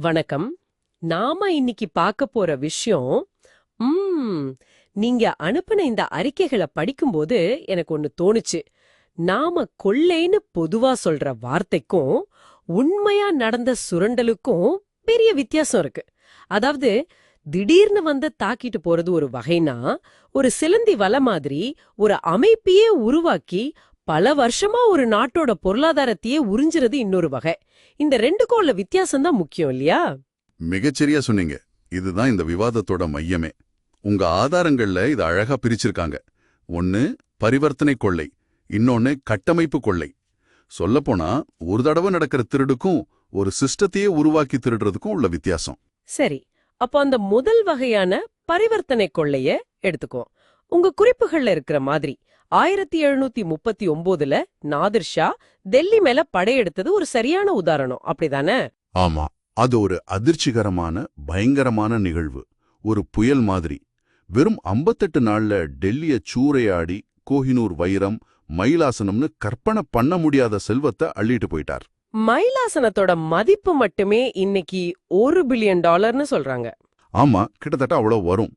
வணக்கம். நாம இன்னைக்கு பார்க்க போற விஷயம் உம் நீங்க அனுப்பின இந்த அறிக்கைகளை படிக்கும்போது எனக்கு ஒன்னு தோணுச்சு. நாம கொள்ளைன்னு பொதுவா சொல்ற வார்த்தைக்கும் உண்மையா நடந்த சுரண்டலுக்கும் பெரிய வித்தியாசம் இருக்கு. அதாவது திடீர்னு வந்து தாக்கிட்டு போறது ஒரு வகைனா ஒரு சிலந்தி வலை மாதிரி ஒரு அமைப்பையே உருவாக்கி பல வருஷமா ஒரு நாட்டோட பொருளாதாரத்தையே உறிஞ்சுறது இன்னொரு வகை. இந்த ரெண்டுக்கும் வித்தியாசம் தான் முக்கியம் இல்லையா? மிகச்சரியா சொன்னீங்க. இதுதான் இந்த விவாதத்தோட மையமே. உங்க ஆதாரங்கள்ல இத அழகா பிரிச்சிருக்காங்க. ஒன்னு பரிவர்த்தனை கொள்ளை. இன்னொன்னு கட்டமைப்பு கொள்ளை. சொல்லப்போனா ஒரு தடவை நடக்கிற திருடுக்கும் ஒரு சிஸ்டத்தையே உருவாக்கி திருடுறதுக்கும் உள்ள வித்தியாசம். சரி. அப்போ அந்த முதல் வகையான பரிவர்த்தனை கொள்ளைய எடுத்துக்குவோம். உங்க குறிப்புகள்ல இருக்கிற மாதிரி. ஆயிரத்தி எழுநூத்தி முப்பத்தி ஒன்பதுல நாதிர் ஷா டெல்லி மேல படையெடுத்தது ஒரு சரியான உதாரணம். அப்படிதானே? ஆமா. அது ஒரு அதிர்ச்சிகரமான பயங்கரமான நிகழ்வு. ஒரு புயல் மாதிரி. வெறும் 58 நாள்ல டெல்லிய சூறையாடி கோஹினூர் வைரம் மயிலாசனம்னு கற்பனை பண்ண முடியாத செல்வத்தை அள்ளிட்டு போயிட்டார். மயிலாசனத்தோட மதிப்பு மட்டுமே இன்னைக்கு ஒரு பில்லியன் டாலர்னு சொல்றாங்க. ஆமா கிட்டத்தட்ட அவ்வளவு வரும்.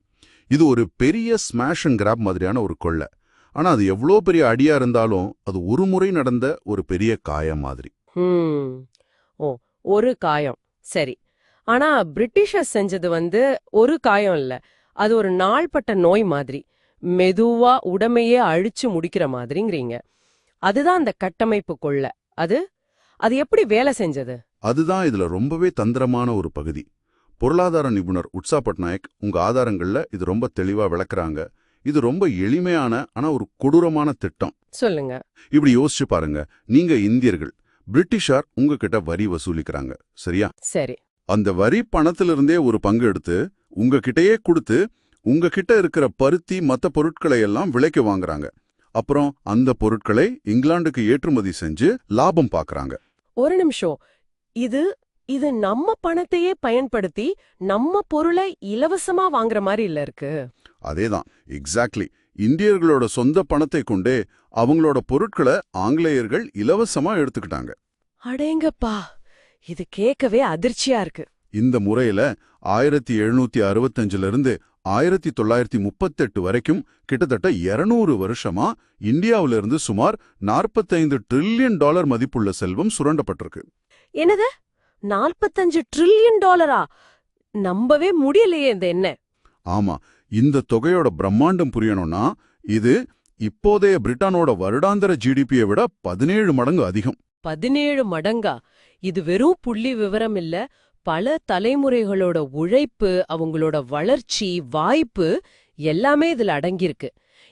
இது ஒரு பெரிய ஸ்மாஷ் அண்ட் கிராப் மாதிரியான ஒரு கொள்ளை. ஆனா அது எவ்வளோ பெரிய அடியா இருந்தாலும் அது ஒரு முறை நடந்த ஒரு பெரிய காயம் மாதிரி. ஓ ஒரு காயம். சரி. ஆனா பிரிட்டிஷர்ஸ் செஞ்சது வந்து ஒரு காயம் இல்ல. அது ஒரு நாள்பட்ட நோய் மாதிரி. மெதுவா உடமையே அழிச்சு முடிக்கிற மாதிரிங்கிறீங்க. அதுதான் அந்த கட்டமைப்பு கொள்ள. அது? அது எப்படி வேலை செஞ்சது? அதுதான் இதுல ரொம்பவே தந்திரமான ஒரு பகுதி. பொருளாதார நிபுணர் உட்சா பட்நாயக் உங்க ஆதாரங்கள்ல இது ரொம்ப தெளிவா விளக்குறாங்க. இது ரொம்ப எளிமையான ஆனா ஒரு கொடூரமான திட்டம். சொல்லுங்க. இப்படி யோசிச்சு பாருங்க. நீங்க இந்தியர்கள். பிரிட்டிஷார் உங்ககிட்ட வரி வசூலிக்கிறாங்க. சரியா? சரி. அந்த வரி பணத்திலிருந்தே ஒரு பங்கு எடுத்து உங்ககிட்டயே கொடுத்து உங்ககிட்ட இருக்கிற பருத்தி மத்த பொருட்களை எல்லாம் விலைக்கு வாங்குறாங்க. அப்புறம் அந்த பொருட்களை இங்கிலாந்துக்கு ஏற்றுமதி செஞ்சு லாபம் பார்க்கறாங்க ஒரு நிமிஷம். இது இது நம்ம பணத்தையே பயன்படுத்தி நம்ம பொருளை இலவசமா வாங்குற மாதிரி இல்ல இருக்கு. அதேதான். எக்ஸாக்ட்லி இந்தியர்களோட சொந்த பணத்தை கொண்டே அவங்களோட பொருட்களை ஆங்கிலேயர்கள் இலவசமா எடுத்துக்கிட்டாங்க. அடேங்கப்பா! இது கேட்கவே அதிர்ச்சியா இருக்கு. இந்த முறையில ஆயிரத்தி எழுநூத்தி அறுபத்தஞ்சுல இருந்து ஆயிரத்தி தொள்ளாயிரத்தி முப்பத்தெட்டு வரைக்கும் கிட்டத்தட்ட 200 வருஷமா இந்தியாவுல இருந்து சுமார் 45 ட்ரில்லியன் டாலர் மதிப்புள்ள செல்வம் சுரண்டப்பட்டிருக்கு. என்னது? நாற்பத்தஞ்சு ட்ரில்லியன் டாலரா? நம்பவே முடியலையே இந்த என்ன ஆமா இந்த தொகையோட பிரம்மாண்டம் புரியணும்னா இது இப்போதைய பிரிட்டனோட வருடாந்திர ஜிடிபியை விட பதினேழு மடங்கு அதிகம். பதினேழு மடங்கா? இது வெறும் புள்ளி விவரம் இல்ல. பல தலைமுறைகளோட உழைப்பு அவங்களோட வளர்ச்சி வாய்ப்பு எல்லாமே இதுல அடங்கியிருக்கு.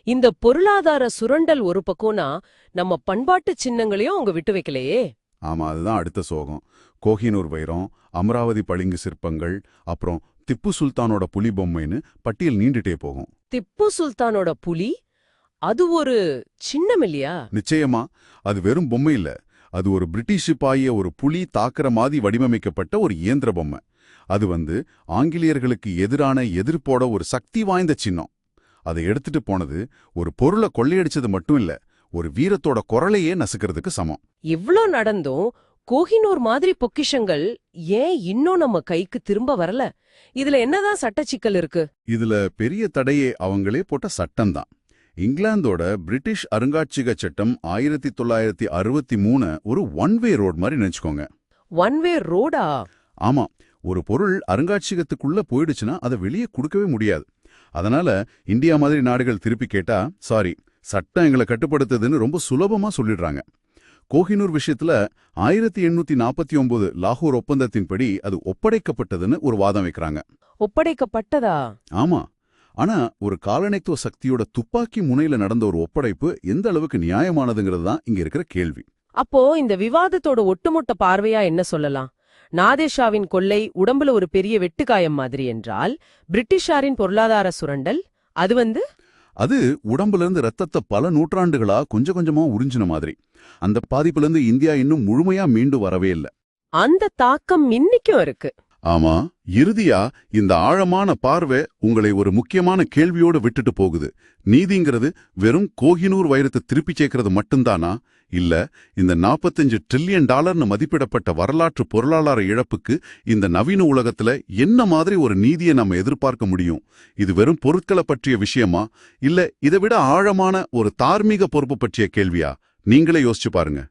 இந்த பொருளாதார சுரண்டல் ஒரு பக்கம்னா நம்ம பண்பாட்டு சின்னங்களையும் அவங்க விட்டு வைக்கலையே. ஆமா அதுதான் அடுத்த சோகம். கோஹினூர் வைரம் அமராவதி பளிங்கு சிற்பங்கள் அப்புறம் திப்பு சுல்தானோட புலி பொம்மைன்னு பட்டியல் நீண்டுட்டே போகும். திப்பு சுல்தானோட புலி? அது ஒரு சின்னம் இல்லையா? நிச்சயமா அது வெறும் பொம்மை இல்ல. அது ஒரு பிரிட்டிஷ் சிப்பாய ஒரு புலி தாக்குற மாதிரி வடிவமைக்கப்பட்ட ஒரு இயந்திர பொம்மை. அது வந்து ஆங்கிலேயர்களுக்கு எதிரான எதிர்ப்போட ஒரு சக்தி வாய்ந்த சின்னம். அதை எடுத்துட்டு போனது ஒரு பொருளை கொள்ளையடிச்சது மட்டும் இல்ல ஒரு வீரத்தோட குரலையே நசுக்கிறதுக்கு சமம். இவ்ளோ நடந்தும் கோஹினூர் மாதிரி பொக்கிஷங்கள் ஏன் இன்னும் நம்ம கைக்கு திரும்ப வரல? இதுல என்னதான் சட்ட சிக்கல் இருக்கு? இதுல பெரிய தடையே அவங்களே போட்ட சட்டம்தான். இங்கிலாந்தோட பிரிட்டிஷ் அருங்காட்சியக சட்டம் ஆயிரத்தி தொள்ளாயிரத்தி அறுபத்தி மூணு ஒரு ஒன் வே ரோட் மாதிரி நினைச்சுக்கோங்க. ஒன் வே ரோடா ஆமா ஒரு பொருள் அருங்காட்சியகத்துக்குள்ள போயிடுச்சுன்னா அதை வெளியே கொடுக்கவே முடியாது. அதனால இந்தியா மாதிரி நாடுகள் திருப்பி கேட்டா சாரி சட்டம் எங்களை கட்டுப்படுத்துதுன்னு ரொம்ப சுலபமா சொல்லிடுறாங்க. கோஹினூர் விஷயத்துல ஆயிரத்தி எண்ணூத்தி நாற்பத்தி ஒன்பது லாகூர் ஒப்பந்தத்தின்படி அது ஒப்படைக்கப்பட்டதுன்னு ஒரு வாதம் வைக்கிறாங்க. ஒப்படைக்கப்பட்டதா? ஆமா. ஆனா ஒரு காலனித்துவ சக்தியோட துப்பாக்கி முனையில நடந்த ஒரு ஒப்படைப்பு எந்த அளவுக்கு நியாயமானதுங்கிறது தான் இங்க இருக்கிற கேள்வி. அப்போ இந்த விவாதத்தோட ஒட்டுமொத்த பார்வையா என்ன சொல்லலாம்? நாதேஷாவின் கொள்ளை உடம்புல ஒரு பெரிய வெட்டுக்காயம் மாதிரி என்றால் பிரிட்டிஷாரின் பொருளாதார சுரண்டல் அது வந்து அது உடம்புல இருந்து ரத்தத்தை பல நூற்றாண்டுகளா கொஞ்சம் கொஞ்சமா உறிஞ்சின மாதிரி. அந்த பாதிப்புல இருந்து இந்தியா இன்னும் முழுமையா மீண்டு வரவே இல்ல. அந்த தாக்கம் இன்னிக்கும் இருக்கு. ஆமா இறுதியா இந்த ஆழமான பார்வை உங்களை ஒரு முக்கியமான கேள்வியோடு விட்டுட்டு போகுது. நீதிங்கிறது வெறும் கோஹினூர் வைரத்தை திருப்பி சேர்க்கறது மட்டும்தானா? இல்ல இந்த 45 ட்ரில்லியன் டாலர்னு மதிப்பிடப்பட்ட வரலாற்று பொருளாதார இழப்புக்கு இந்த நவீன உலகத்துல என்ன மாதிரி ஒரு நீதியை நம்ம எதிர்பார்க்க முடியும்? இது வெறும் பொருட்களை பற்றிய விஷயமா? இல்ல இதை விட ஆழமான ஒரு தார்மீக பொறுப்பு பற்றிய கேள்வியா? நீங்களே யோசிச்சு பாருங்க.